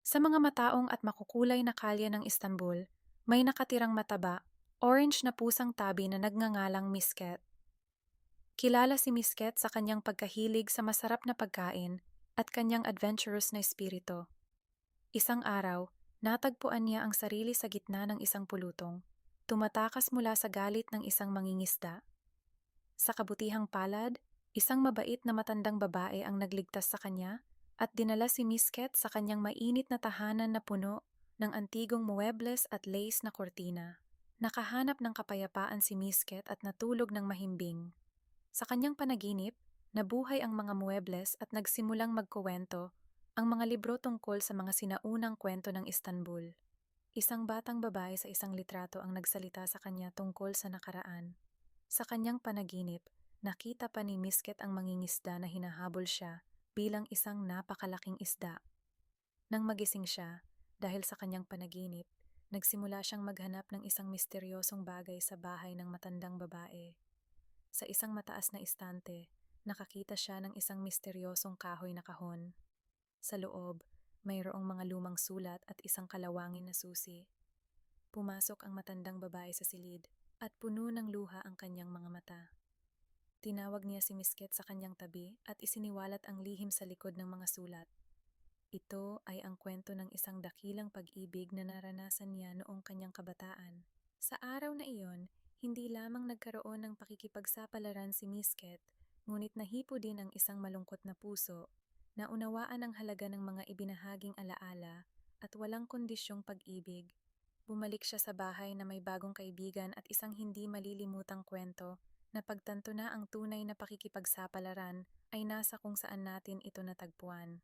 Sa mga mataong at makukulay na kalye ng Istanbul, may nakatirang mataba, orange na pusang tabi na nagngangalang Misket. Kilala si Misket sa kanyang pagkahilig sa masarap na pagkain at kanyang adventurous na espiritu. Isang araw, natagpuan niya ang sarili sa gitna ng isang pulutong, tumatakas mula sa galit ng isang mangingisda. Sa kabutihang palad, isang mabait na matandang babae ang nagligtas sa kanya at dinala si Misket sa kanyang mainit na tahanan na puno ng antigong muebles at lace na kortina. Nakahanap ng kapayapaan si Misket at natulog ng mahimbing. Sa kanyang panaginip, nabuhay ang mga muebles at nagsimulang magkuwento ang mga libro tungkol sa mga sinaunang kwento ng Istanbul. Isang batang babae sa isang litrato ang nagsalita sa kanya tungkol sa nakaraan. Sa kanyang panaginip, nakita pa ni Misket ang mangingisda na hinahabol siya bilang isang napakalaking isda. Nang magising siya, dahil sa kanyang panaginip, nagsimula siyang maghanap ng isang misteryosong bagay sa bahay ng matandang babae. Sa isang mataas na istante, nakakita siya ng isang misteryosong kahoy na kahon. Sa loob, mayroong mga lumang sulat at isang kalawangin na susi. Pumasok ang matandang babae sa silid at puno ng luha ang kanyang mga mata. Tinawag niya si Misket sa kanyang tabi at isiniwalat ang lihim sa likod ng mga sulat. Ito ay ang kwento ng isang dakilang pag-ibig na naranasan niya noong kanyang kabataan. Sa araw na iyon, hindi lamang nagkaroon ng pakikipagsapalaran si Misket, ngunit nahipo din ang isang malungkot na puso na unawaan ang halaga ng mga ibinahaging alaala at walang kondisyong pag-ibig. Bumalik siya sa bahay na may bagong kaibigan at isang hindi malilimutang kwento na pagtanto na ang tunay na pakikipagsapalaran ay nasa kung saan natin ito natagpuan.